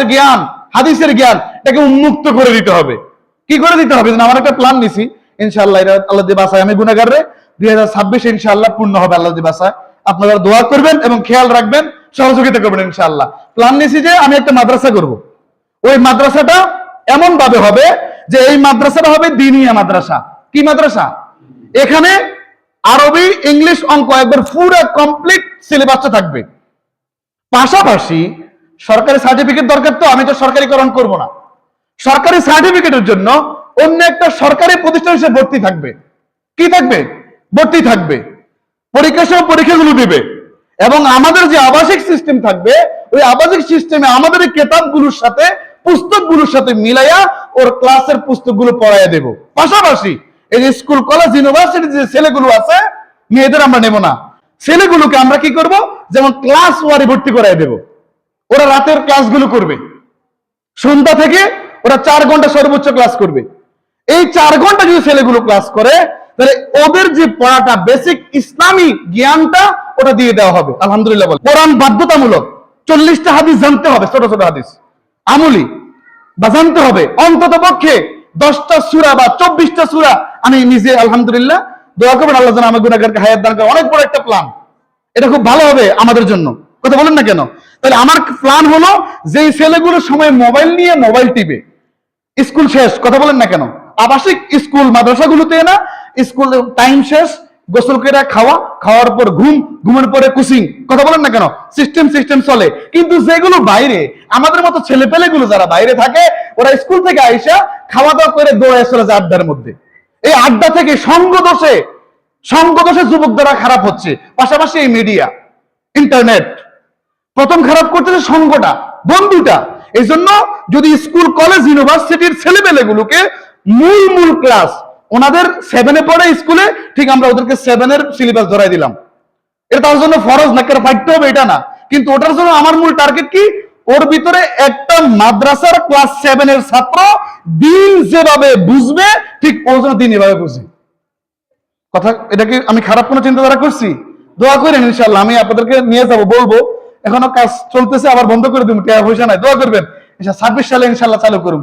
কোরআনের জ্ঞান, হাদিসের জ্ঞান, এটাকে উন্মুক্ত করে দিতে হবে। কি করে দিতে হবে? আমার একটা প্ল্যান নিছি। ইনশাআল্লাহ, এটা আল্লাহ দিয়ে বাসায় আমি গুণাগার রে, দুই হাজার ছাব্বিশে ইনশাআল্লাহ পূর্ণ হবে আল্লাহ দিয়ে বাসায়। আপনারা দোয়া করবেন এবং খেয়াল রাখবেন, সহযোগিতা করবেন ইনশাআল্লাহ। প্ল্যান নিছি যে আমি একটা মাদ্রাসা করব। ওই মাদ্রাসাটা এমন ভাবে হবে যে এই মাদ্রাসাটা হবে দিনিয়া মাদ্রাসা। কি মাদ্রাসা? এখানে আরবি, ইংলিশ অঙ্ক একবার পুরো কমপ্লিট সিলেবাসটা থাকবে। পাশাপাশি সরকারি সার্টিফিকেট দরকার তো, আমি তো সরকারিকরণ করব না। সরকারি সার্টিফিকেটের জন্য অন্য একটা সরকারি প্রতিষ্ঠান হিসেবে ভর্তি থাকবে। কি থাকবে? ভর্তি থাকবে। পরীক্ষার সময় পরীক্ষাগুলো দিবে। এবং আমাদের যে আবাসিক সিস্টেম থাকবে, ওই আবাসিক সিস্টেমে আমাদের কেতাবগুলোর সাথে, পুস্তকগুলোর সাথে মিলাইয়া ওর ক্লাসের পুস্তকগুলো পড়াইয়া দেব। পাশাপাশি এই যে স্কুল কলেজ ইউনিভার্সিটি যে ছেলেগুলো আছে, মেয়েদের আমরা নেব না। ছেলেগুলোকে আমরা কি করব? যেমন ক্লাস ওয়ারি ভর্তি করাই দেব। ওরা রাতের ক্লাসগুলো করবে। সন্ধ্যা থেকে ওরা চার ঘণ্টা সর্বোচ্চ ক্লাস করবে। এই চার ঘণ্টা যদি ছেলেগুলো ক্লাস করে, তাহলে ওদের যে পড়াটা বেসিক ইসলামী জ্ঞানটা ওটা দিয়ে দেওয়া হবে। আলহামদুলিল্লাহ বলে। কোরআন বাধ্যতামূলক। চল্লিশটা হাদিস জানতে হবে, ছোট ছোট হাদিস। আমলি বা জানতে হবে। অন্তত পক্ষে দশটা সুরা বা চব্বিশটা সুরা আমি নিজে, আলহামদুলিল্লাহ, দোয়া করবেন, আল্লাহ যেন আমার গুণাগারকে হায়াত দান করে। অনেক বড় একটা প্ল্যান এটা খুব ভালো হবে আমাদের জন্য। কথা বলেন না কেন? তাহলে আমার প্ল্যান হলো যে ছেলেগুলো সময় মোবাইল নিয়ে মোবাইল টিপে। স্কুল শেষ, কথা বলেন না কেন? আবাসিক স্কুল, মাদ্রাসাগুলোতে না, স্কুল টাইম শেষ, গোসল করে খাওয়া, খাওয়ার পর ঘুম, ঘুমের পরে কুসিং কথা বলেন না কেন? সিস্টেম সিস্টেম চলে। কিন্তু যেগুলো বাইরে, আমাদের মতো ছেলে পেলেগুলো যারা বাইরে থাকে, ওরা স্কুল থেকে আইসা খাওয়া দাওয়া করে দৌড়ে চলে যায় আড্ডার মধ্যে। এই আড্ডা থেকে সঙ্গ দোষে সঙ্গ দোষে যুবক দ্বারা খারাপ হচ্ছে। পাশাপাশি এই মিডিয়া ইন্টারনেট প্রথম খারাপ করতেছে সঙ্গটা, বন্ধুটা। এই জন্য যদি স্কুল, কলেজ, ইউনিভার্সিটির ছেলেমেলেগুলোকে মূল মূল ক্লাস, ওনাদের সেভেনে পড়ে স্কুলে, ঠিক আমরা ওদেরকে সেভেনের সিলেবাস ধরাই দিলাম। এটা তার জন্য ফরজ, না, কেন ফাইটতে হবে, এটা না। কিন্তু ওটার জন্য আমার মূল টার্গেট কি? ওর ভিতরে একটা মাদ্রাসার ক্লাস সেভেনের ছাত্র দিন যেভাবে বুঝবে, ঠিক ও যেন দিন এভাবে বুঝে। কথা, এটা কি আমি খারাপ কোনো চিন্তাধারা করছি? দোয়া করেন ইনশাল্লাহ আমি আপনাদেরকে নিয়ে যাব, বলব। এখনও কাজ চলতেছে, আবার বন্ধ করে দিব। টাকা পয়সা নাই, দোয়া করবেন। ছাব্বিশ সালে ইনশাল্লাহ চালু করুন।